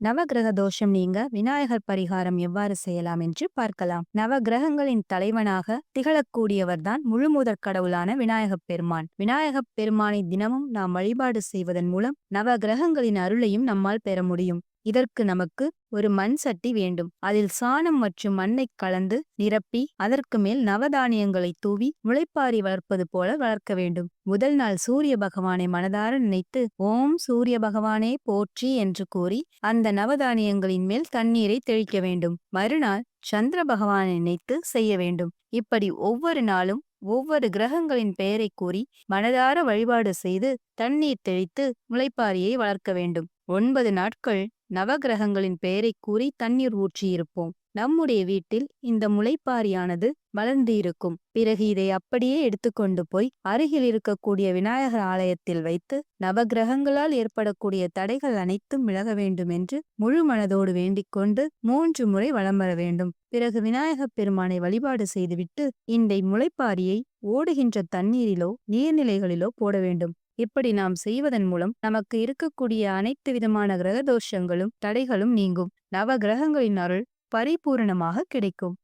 நவகிரக தோஷம் நீங்க விநாயகர் பரிகாரம் எவ்வாறு செய்யலாம் என்று பார்க்கலாம். நவகிரகங்களின் தலைவனாக திகழக்கூடியவர்தான் முழுமுதற் கடவுளான விநாயகப் பெருமான். விநாயகப் பெருமானை தினமும் நாம் வழிபாடு செய்வதன் மூலம் நவகிரகங்களின் அருளையும் நம்மால் பெற முடியும். இதற்கு நமக்கு ஒரு மண் சட்டி வேண்டும். அதில் சாணம் மற்றும் மண்ணை கலந்து நிரப்பி அதற்கு மேல் நவதானியங்களை தூவி முளைப்பாரி வளர்ப்பது போல வளர்க்க வேண்டும். முதல் நாள் சூரிய பகவானை மனதார நினைத்து ஓம் சூரிய பகவானே போற்றி என்று கூறி அந்த நவதானியங்களின் மேல் தண்ணீரை தெளிக்க வேண்டும். மறுநாள் சந்திர பகவானை நினைத்து செய்ய வேண்டும். இப்படி ஒவ்வொரு நாளும் ஒவ்வொரு கிரகங்களின் பெயரை கூறி மனதார வழிபாடு செய்து தண்ணீர் தெளித்து முளைப்பாரியை வளர்க்க வேண்டும். ஒன்பது நாட்கள் நவகிரகங்களின் பெயரை கூறி தண்ணீர் ஊற்றியிருப்போம். நம்முடைய வீட்டில் இந்த முளைப்பாரியானது வளர்ந்து இருக்கும். பிறகு இதை அப்படியே எடுத்துக்கொண்டு போய் அருகில் இருக்கக்கூடிய விநாயகர் ஆலயத்தில் வைத்து நவகிரகங்களால் ஏற்படக்கூடிய தடைகள் அனைத்தும் விலக வேண்டும் என்று முழு மனதோடு வேண்டிக் கொண்டு மூன்று முறை வலம் வர வேண்டும். பிறகு விநாயகப் பெருமானை வழிபாடு செய்துவிட்டு இந்த முளைப்பாரியை ஓடுகின்ற தண்ணீரிலோ நீர்நிலைகளிலோ போட வேண்டும். இப்படி நாம் செய்வதன் மூலம் நமக்கு இருக்கக்கூடிய அனைத்து விதமான கிரக தோஷங்களும் தடைகளும் நீங்கும். நவ கிரகங்களின் அருள் பரிபூரணமாக கிடைக்கும்.